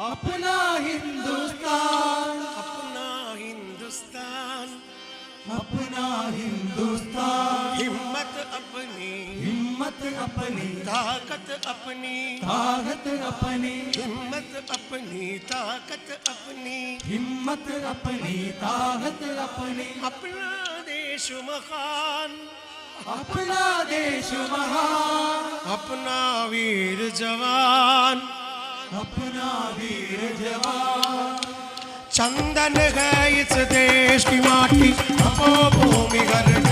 अपना हिंदुस्तान। अपना हिंदुस्तान। अपना हिंदुस्तान। हिम्मत अपनी। हिम्मत अपनी। ताकत अपनी। ताकत अपनी। हिम्मत अपनी। ताकत अपनी। हिम्मत अपनी। ताकत अपनी। अपना देश महान। अपना देश महान। अपना वीर जवान। अपना वीर जवान चंदन है इस देश की माटी तपोभूमि घर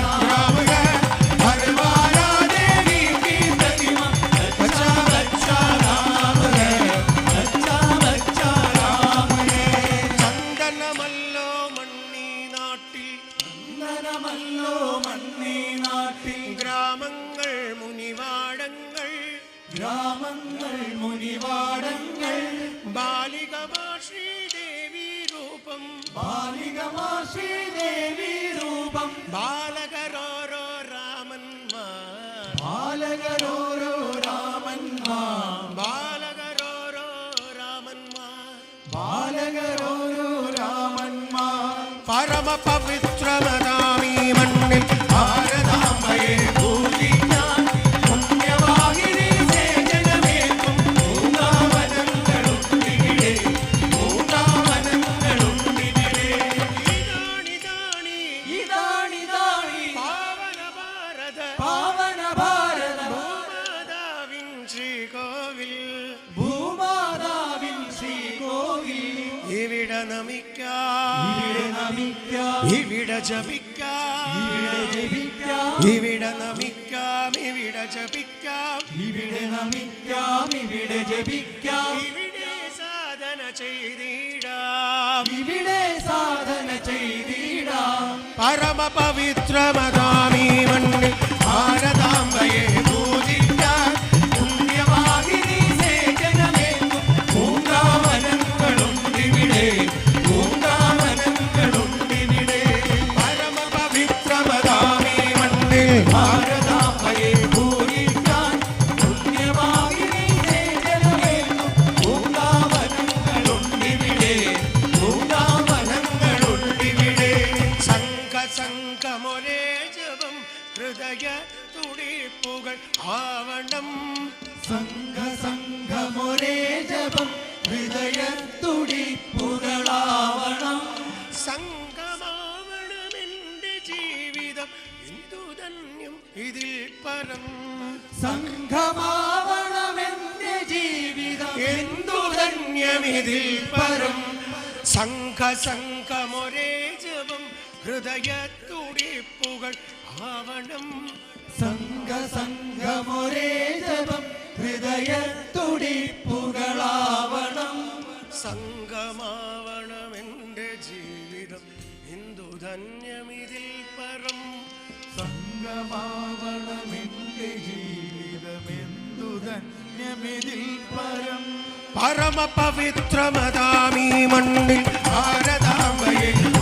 ശ്രീദേവി രൂപം ബാലകരോരോ രാമന്മാർ ബാലകരോരോ രാമന്മാർ ബാലകരോരോ രാമന്മാർ ബാലകരോരോ രാമന്മാർ പരമ പവിത്രമതാമീ ഇവിടെ നമിക്കാം. ഇവിടെ ജപിക്കാം. ഇവിടെ നമിക്കാം ഇവിടെ ജപിക്കാം. ഇവിടെ നമിക്കാം ഇവിടെ ജപിക്കാം. ഇവിടെ സാധന ചെയ്തിടാം. ഇവിടെ സാധന ചെയ്തിടാം. പരമ പവിത്രമതാമീ ഹൃദയ തുടിപ്പുകൾ ആവണം. സംഘ സംഘമൊരേ ജപം ഹൃദയത്തുടിപ്പുകളാവണം. സംഘമാവണമെന്റെ ജീവിതം എന്തു ധന്യം ഇതിൽ പരം. സംഘമാവണമെന്റെ ജീവിതം എന്തു ധന്യം ഇതിൽ പരം. സംഘ സംഘമൊരേ ജപം ഹൃദയ ആവണം. സംഘ സംഘമൊരേ ജപം ഹൃദയത്തുടിപ്പുകളാവണം. സംഘമാവണം എന്റെ ജീവിതം ഹിന്ദു ധന്യമിതിൽ പരം ജീവിതം ജീവിതമെന്തു ധന്യമിതിൽ പരം. പരമ പവിത്രമതാമീ മണ്ണിൽ. ഭാരതാംബയെ